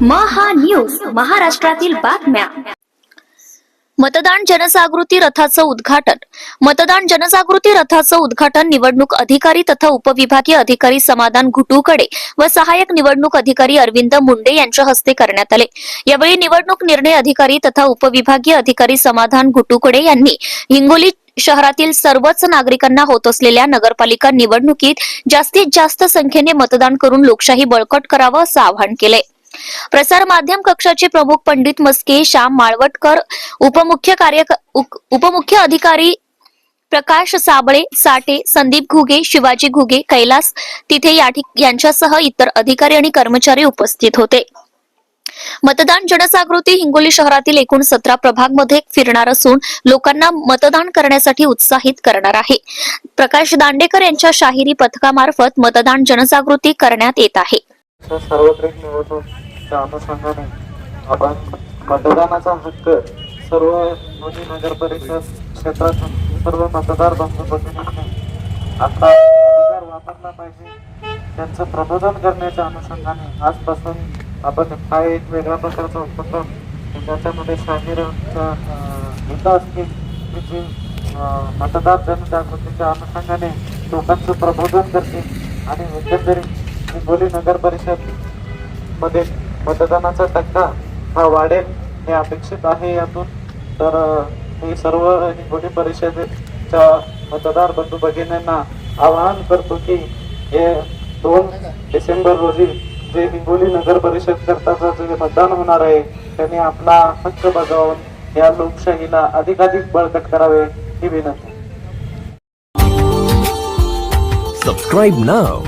महा news महाराष्ट्रातील बातम्या. मतदान जनजागृती रथाचं उद्घाटन. मतदान जनजागृती रथाचं उद्घाटन निवडणूक अधिकारी तथा उपविभागीय अधिकारी समाधान घुटूकडे व सहाय्यक निवडणूक अधिकारी अरविंद मुंडे यांच्या हस्ते करण्यात आले. यावेळी निवडणूक निर्णय अधिकारी तथा उपविभागीय अधिकारी समाधान घुटूकडे यांनी हिंगोली शहरातील सर्वच नागरिकांना होत असलेल्या नगरपालिका निवडणुकीत जास्तीत जास्त संख्येने मतदान करून लोकशाही बळकट करावं असं आवाहन केलंय. प्रसार माध्यम कक्षाचे प्रमुख पंडित मस्के श्याम माळवटकर उपमुख्य कार्य उपमुख्य अधिकारी प्रकाश साबळे साठे संदीप घुगे शिवाजी घुगे कैलास तिथे यांच्यासह इतर अधिकारी आणि कर्मचारी उपस्थित होते. मतदान जनजागृती हिंगोली शहरातील एकूण सतरा प्रभागमध्ये फिरणार असून लोकांना मतदान करण्यासाठी उत्साहित करणार आहे. प्रकाश दांडेकर यांच्या शाहिरी पथकामार्फत मतदान जनजागृती करण्यात येत आहे. सार्वत्रिक निवडणुकीच्या अनुषंगाने आपण मतदानाचा हक्क सर्व दोन्ही नगर परिषद क्षेत्रात सर्व मतदार बंधू भगिनींनी आपला अधिकार वापरला पाहिजे. त्यांचं प्रबोधन करण्याच्या अनुषंगाने आजपासून आपण हा एक वेगळ्या प्रकारचा उपक्रम त्याच्यामध्ये शाहिरांचा मुद्दा असतील की जी मतदार जनजागृतीच्या अनुषंगाने लोकांचं प्रबोधन करते आणि एकंदरीत हिंगोली नगर परिषदमध्ये मतदानाचा टक्का हा वाढेल हे अपेक्षित आहे यातून. तर मी सर्व हिंगोली परिषदेच्या मतदार बंधू भगिनींना आवाहन करतो की हे दोन डिसेंबर रोजी जे हिंगोली नगर परिषद करताचं जे मतदान होणार आहे त्यांनी आपला हक्क बजावून या लोकशाहीला अधिकाधिक बळकट करावे ही विनंती. Subscribe now